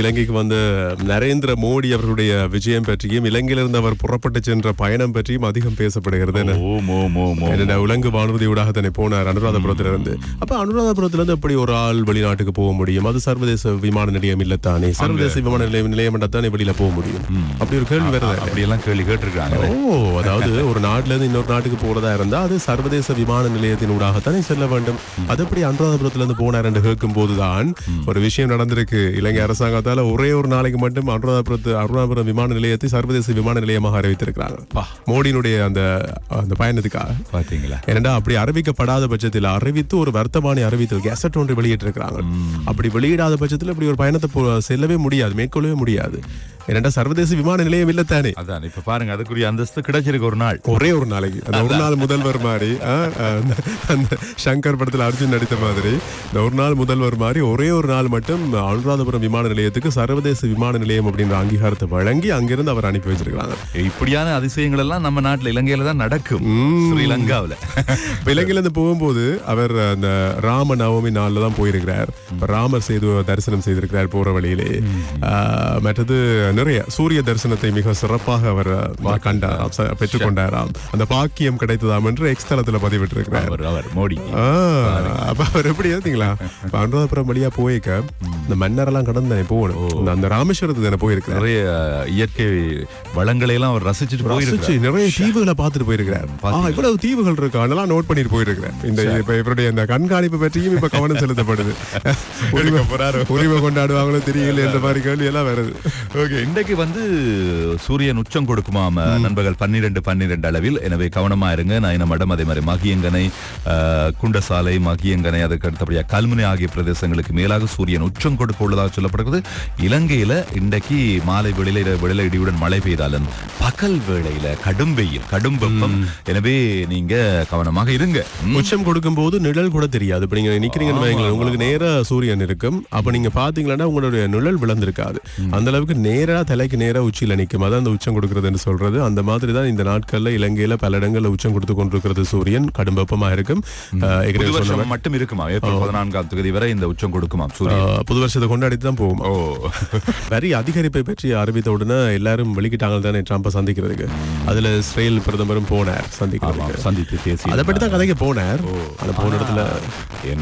இலங்கைக்கு வந்த நரேந்திர மோடி அவர்களுடைய விஜயம் பற்றியும் இலங்கையிலிருந்து அவர் புறப்பட்டு சென்ற பயணம் பற்றியும் அதிகம் பேசப்படுகிறது உலங்கு வானூர்தியூடாக தானே போனார் அனுராதபுரத்துல இருந்து அப்ப அனுராதபுரத்துல இருந்து எப்படி ஒரு ஆள் வெளிநாட்டுக்கு போக முடியும்? அது சர்வதேச விமான நிலையம் இல்லத்தானே? சர்வதேச விமான நிலையம் நிலையம் தானே வெளியில போக முடியும்? அப்படி ஒரு கேள்வி வருது. அப்படியெல்லாம் கேள்வி கேட்டிருக்காங்க. ஓ அதாவது ஒரு நாட்டுல இருந்து இன்னொரு நாட்டுக்கு போறதா இருந்தா அது சர்வதேச விமான நிலையத்தின் ஊடாகத்தானே செல்ல வேண்டும். அது எப்படி அனுராதபுரத்துல இருந்து போனார் என்று கேட்கும் போதுதான் ஒரு விஷயம் நடந்திருக்கு. இலங்கை அரசாங்கத்தால ஒரே ஒரு நாளைக்கு மட்டும் அனுராதபுரத்து அருணாபுரம் விமான நிலையத்தை சர்வதேச விமான நிலையமாக அறிவித்திருக்கிறாங்க. மோடியினுடைய அந்த அந்த பயணத்துக்காக. பாத்தீங்களா? ஏனெண்டா அப்படி அறிவிக்கப்படாத பட்சத்தில் அறிவித்து ஒரு வர்த்தமானி அறிவித்து கெசட் ஒன்று வெளியிட்டிருக்கிறாங்க. அப்படி வெளியிடாத பட்சத்தில் இப்படி ஒரு பயணத்தை செல்லவே முடியாது மேற்கொள்ளவே முடியாது. ஏனெண்டா சர்வதேச விமான நிலையம் இல்லத்தானே அதான் இப்ப பாருங்க அதுக்குரிய அந்தஸ்து கிடைச்சிருக்கு ஒரு நாள். ஒரே ஒரு நாளைக்கு. அந்த ஒரு நாள் முதல்வர் மாதிரி அந்த- சங்கர் படத்துல அர்ஜுன் நடித்த மாதிரி இந்த ஒரு நாள் முதல்வர் மாதிரி ஒரே ஒரு நாள் மட்டும் அனுராதபுரம் விமான நிலையத்துக்கு சர்வதேச விமான நிலையம் அப்படின்ற அங்கீகாரத்தை வழங்கி அங்கிருந்து அவர் அனுப்பி வச்சிருக்காங்க இப்படியான அதிசயங்கள் எல்லாம் நம்ம நாட்டுல இலங்கையில தான் நடக்கும். ஸ்ரீலங்காவுல. இலங்கையில இருந்து போகும்போது அவர் அந்த ராம நவமி நாள்ல தான் போயிருக்கிறார். ராமர் செய்து தரிசனம் செய்திருக்கிறார் போற வழியிலே. மற்றது நிறைய சூரிய தரிசனத்தை மிக சிறப்பாக அவர் கண்டாராம் பெற்றுக்கொண்டாராம். அந்த பாக்கியம் கிடைத்ததாம் என்று எக்ஸ் தளத்துல பதிவிட்டிருக்கிறார். அவர் அவர் மோடி. அப்ப அவர் எப்படி இப்ப அனுராதபுரம் வழியா போயிருக்க. இந்த மன்னரெல்லாம் கடந்து தானே போகணும். இந்த- அந்த ராமேஸ்வரத்துக்கு தானே போயிருக்கிறார். நிறைய இயற்கை வளங்களை எல்லாம் அவர் ரசிச்சுட்டு போயிருக்காரு ரசிச்சு நிறைய தீவுகளை பார்த்துட்டு போயிருக்கிறார். ஆ, இவ்வளவு தீவுகள் இருக்கு? அதெல்லாம் நோட் பண்ணிட்டு போயிருக்கிறேன் இந்த இப்ப இவருடைய இந்த கண்காணிப்பு பற்றியும் இப்ப கவனம் செலுத்தப்படுது. உரிமை கொண்டாடுவாங்களோ தெரியல என்ற மாதிரி கேள்வி எல்லாம் வருது. ஓகே இன்றைக்கு வந்து சூரியன் உச்சம் கொடுக்குமாம் நண்பர்கள்? பன்னிரெண்டு பன்னிரெண்டு அளவில். எனவே கவனமா இருங்க. நயன மடம் அதே மாதிரி மகியங்கனை குண்டசாலை மகியங்கனை அதுக்கு அடுத்தபடியாக கல்முனை ஆகிய பிரதேசங்களுக்கு மேலாக சூரியன் உச்சம் கொடுக்க உள்ளதாக சொல்லப்படுகிறது. இலங்கையில இன்றைக்கு மாலை வெளியில வெளியில இடியுடன் மழை பெய்தாலும் பகல் வேளையில கடும் வெயில் கடும் வெப்பம். எனவே நீங்க கவனமாக இருங்க. உச்சம் கொடுக்கும் போது நிழல் கூட தெரியாது. இப்ப நீங்க நிக்கிறீங்கன்னு உங்களுக்கு நேரா சூரியன் இருக்கும். அப்ப நீங்க பாத்தீங்கன்னா உங்களுடைய நிழல் விளந்திருக்காது அந்த அளவுக்கு நேரா தலைக்கு நேரா உச்சியில நிக்கும். அதான் அந்த உச்சம் கொடுக்கறதுன்னு சொல்றது. அந்த மாதிரி தான் இந்த நாட்கள்ல இலங்கையில பல இடங்கள்ல உச்சம் கொடுத்து கொண்டிருக்கிறது சூரியன். கடும் வெப்பமா இருக்கும். மட்டும் இருக்குமா ஏப்ரல் பதினான்காம் தேதி வரை இந்த உச்சம் கொடுக்குமா புது வருஷத்தை கொண்டாடிட்டு தான் போகும் ஓ. வரி அதிகரிப்பை பற்றி அறிவித்த உடனே எல்லாரும் வெளிக்கிட்டாங்க தானே ட்ரம்ப்பை சந்திக்கிறதுக்கு? அதுல இஸ்ரேல் பிரதமரும் போனார் சந்திக்கிறதுக்கு. சந்தித்து பேசி அதை பற்றி தான் கதைக்கு போனார். அந்த போன இடத்துல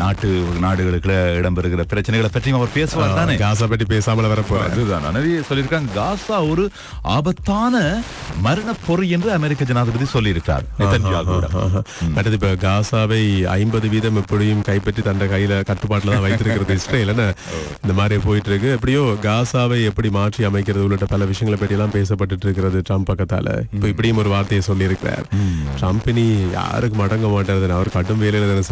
நாட்டு நாடுகளுக்குள்ள இடம்பெறுகிற பிரச்சனைகளை பற்றியும் அவர் பேசுவார் தானே? காசா பற்றி பேசாமல் வர போறார். அதுதான். நிறைய சொல்லியிருக்காங்க காசா ஒரு ஆபத்தான மரண பொறி என்று அமெரிக்க ஜனாதிபதி சொல்லியிருக்கார். அடுத்து இப்ப காசாவை ஐம்பது வீதம் எப்படியும் கைப்பற்றி தந்த கையில கட்டுப்பாட்டுல தான் வைத்திருக்கிறது இஸ்ரேல் இந்த மாதிரி போயிட்டு இருக்கு. எப்படியோ காசாவை எப்படி மாற்றி அமைக்கிறது? உள்ளிட்ட பல விஷயங்களை பற்றி எல்லாம் பேசப்பட்டு இருக்கிறது ட்ரம்ப் பக்கத்தால. இப்ப இப்படியும் ஒரு வார்த்தையை சொல்லியிருக்கிறார். ட்ரம்ப் இனி யாருக்கு மடங்க மாட்டாரு அவர் கடும் வேலையில தானே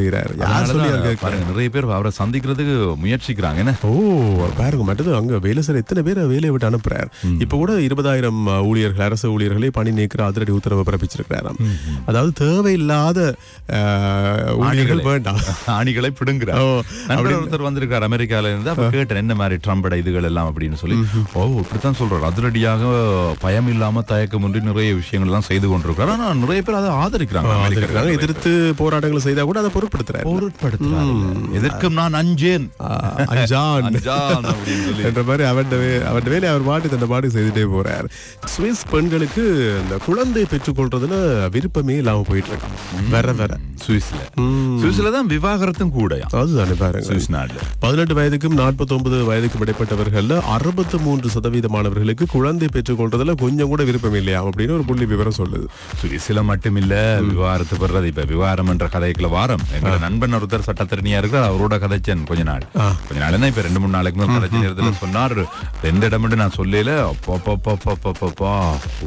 யார் சொல்லி பாருங்க நிறைய பேர் அவரை சந்திக்கிறதுக்கு முயற்சிக்கிறாங்க. என்ன? ஓ பாருங்க மற்றது அங்க வேலை செய்யற எத்தனை பேரை வேலையை விட்டு அனுப்புறார். இப்ப கூட இருபதாயிரம் ஊழியர்கள் அரசு ஊழியர்களை பணி நீக்கிற அதிரடி உத்தரவு பிறப்பிச்சிருக்கிறாராம். அதாவது தேவையில்லாத ஊழியர்கள் வேண்டாம். ஆணிகளை பிடுங்குறார். ஒருத்தர் வந்திருக்கார் அமெரிக்கால இருந்து. அப்ப கேட்டேன் என்ன மாதிரி ட்ரம்பட இதுகள் எல்லாம் அப்படின்னு சொல்லி. ஓ இப்படித்தான் சொல்றாரு. அதிரடியாக பயம் இல்லாம தயக்கமின்றி நிறைய விஷயங்கள் எல்லாம் செய்து கொண்டிருக்கிறார். ஆனா நிறைய பேர் அதை ஆதரிக்கிறாங்க. எதிர்த்து போராட்டங்கள் செய்தா கூட அதை பொருட்படுத்துறாரு. பொருட்படுத்துறாரு. எதற்கும் நான் அஞ்சேன். என்ற மாதிரி அவன் அவன் வேலையை அவர் பாட்டு தந்த பாட்டு செய்துட்டே போறார். சுவிஸ் பெண்களுக்கு இந்த குழந்தை பெற்றுக்கொள்றதுல விருப்பமே இல்லாம போயிட்டு இருக்கான் வர வர சுவிஸ்ல. சுவிஸ்ல தான் விவாகரத்தும் கூடயா அதுதானே பாருங்க. சுவிஸ் நாடுல. பதினெட்டு வயதுக்கும் நாற்பத்தி ஒன்பது வயதுக்கும் இடைப்பட்டவர்கள்ல அறுபத்தி மூன்று சதவீதமானவர்களுக்கு குழந்தை பெற்றுக்கொள்றதுல கொஞ்சம் கூட விருப்பம் இல்லையா? அப்படின்னு ஒரு புள்ளி விவரம் சொல்லுது. சுவிஸ்ல மட்டுமில்ல. விவாகரத்து பெறது இப்ப விவாகரம் என்ற கதைக்குள்ள வாரம். எங்க நண்பன் ஒருத்தர் சட்டத்திறனியா இருக்கிறார். அவரோட கதைச்சேன் கொஞ்ச நாள். கொஞ்ச நாள் என்ன இப்ப ரெண்டு மூணு நாளைக்கு முன்னாடி கதைச்ச நேரத்துல சொன்னார். ரெண்டு இடம் நான் சொல்லல.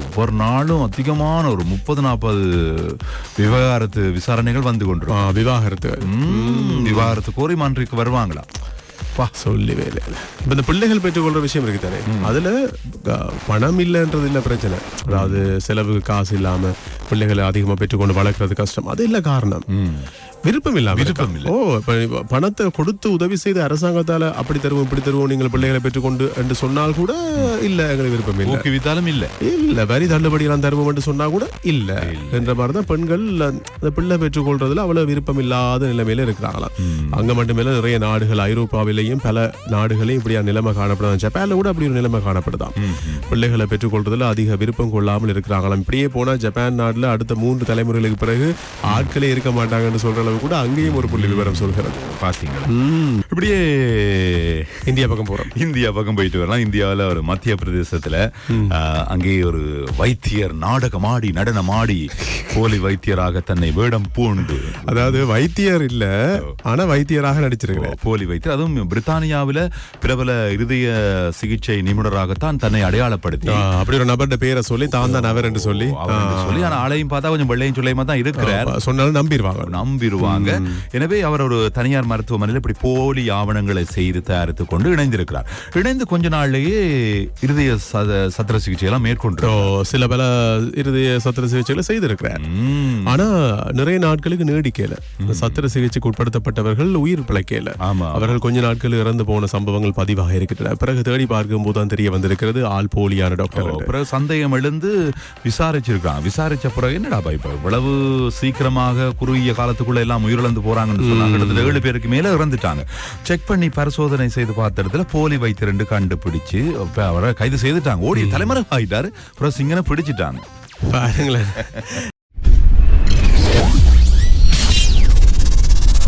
ஒவ்வொரு நாளும் அதிகமான ஒரு முப்பது நாற்பது விவகாரத்து விசாரணைகள் வந்து கொண்டிருக்கும். விவாகரத்து. விவாகரத்து கோரி மன்றிக்கு வருவாங்களா? பா சொல்லி இல்ல. இப்ப இந்த பிள்ளைகள் பெற்றுக்கொள்ற விஷயம் இருக்கு தானே? அதுல பணம் இல்லைன்றது இல்ல பிரச்சனை. அதாவது செலவுக்கு காசு இல்லாம பிள்ளைகளை அதிகமா பெற்றுக்கொண்டு வளர்க்கறது கஷ்டம். அது இல்ல காரணம். விருப்பம் இல்லாம விருப்பம் இருக்கா? ஓ பணத்தை கொடுத்து உதவி செய்து அரசாங்கத்தால அப்படி தருவோம் இப்படி தருவோம் நீங்கள் பிள்ளைகளை பெற்றுக்கொண்டு என்று சொன்னால் கூட இல்ல எங்களுக்கு விருப்பம் இல்ல. ஊக்குவித்தாலும் இல்ல. இல்ல வரி தள்ளுபடி எல்லாம் தருவோம் என்று சொன்னா கூட இல்ல. என்ற மாதிரிதான் பெண்கள் அந்த பிள்ளை பெற்றுக்கொள்றதுல அவ்வளவு விருப்பம் இல்லாத நிலைமையில இருக்கிறாங்களாம். அங்க மட்டுமில்ல நிறைய நாடுகள் ஐரோப்பாவிலேயும் பல நாடுகளையும் இப்படியா நிலைமை காணப்படுதான் ஜப்பான்ல கூட அப்படி ஒரு நிலைமை காணப்படுதாம் பிள்ளைகளை பெற்றுக்கொள்றதுல அதிக விருப்பம் கொள்ளாமல் இருக்கிறாங்களாம். இப்படியே போனா ஜப்பான் நாட்டுல அடுத்த மூன்று தலைமுறைகளுக்கு பிறகு ஆட்களே இருக்க மாட்டாங்கன்னு சொல்ற அளவு கூட அங்கேயும் ஒரு புள்ளி விவரம் சொல்கிறது. பாத்தீங்களா? ம். இப்படியே இந்தியா பக்கம் போறோம். இந்தியா பக்கம் போயிட்டு வரலாம். இந்தியாவுல ஒரு மத்திய பிரதேசத்துல அங்கே ஒரு வைத்தியர் நாடகமாடி நடனமாடி போலி வைத்தியராக தன்னை வேடம் பூண்டு. அதாவது வைத்தியர் இல்ல ஆனா வைத்தியராக நடிச்சிருக்கிறேன் போலி வைத்தியர். அதுவும் பிரித்தானியாவில பிரபல இருதய சிகிச்சை நிபுணராகத்தான் தன்னை அடையாளப்படுத்தி. அப்படி ஒரு நபர்கிட்ட பேரை சொல்லி தான் தான் அவர் என்று சொல்லி சொல்லி ஆனா ஆளையும் பார்த்தா கொஞ்சம் வெள்ளையும் சொல்லியமா தான் இருக்கிறார். சொன்னாலும் நம்பிடுவாங்க. நம்பிடுவாங்க. எனவே அவர் ஒரு தனியார் மருத்துவமனையில் இப்படி போலி ஆவணங்களை செய்து தயாரித்துக் கொண்டு இணைந்திருக்கிறார். இணைந்து கொஞ்ச நாள்லயே இருதய சத- சத்திர சிகிச்சை எல்லாம் மேற்கொண்டு சில பல இருதய சத்திர சிகிச்சைகளை செய்திருக்கிறார். ஆனா நிறைய நாட்களுக்கு நீடிக்கல. சத்திர சிகிச்சைக்கு உட்படுத்தப்பட்டவர்கள் உயிர் பிழைக்கல. அவர்கள் கொஞ்ச நாட்கள் இறந்து போன சம்பவங்கள் பதிவாக இருக்கின்றன. பிறகு தேடி பார்க்கும் போது தான் தெரிய வந்திருக்கிறது ஆள் போலியான டாக்டர். பிறகு சந்தேகம் எழுந்து விசாரிச்சிருக்கான் விசாரிச்ச பிறகு என்னடா இப்ப இவ்வளவு சீக்கிரமாக குறுகிய காலத்துக்குள்ள எல்லாம் உயிரிழந்து போறாங்கன்னு சொன்னாங்க ஏழு பேருக்கு மேல இறந்துட்டாங்க. செக் பண்ணி பரிசோதனை செய்து பார்த்த இடத்துல போலி வைத்தியர் கண்டுபிடிச்சு அப்ப அவரை கைது செய்துட்டாங்க. ஓடி தலைமறை ஆயிட்டாரு அப்புறம் சிங்கனை பிடிச்சிட்டாங்க. பாருங்களேன்.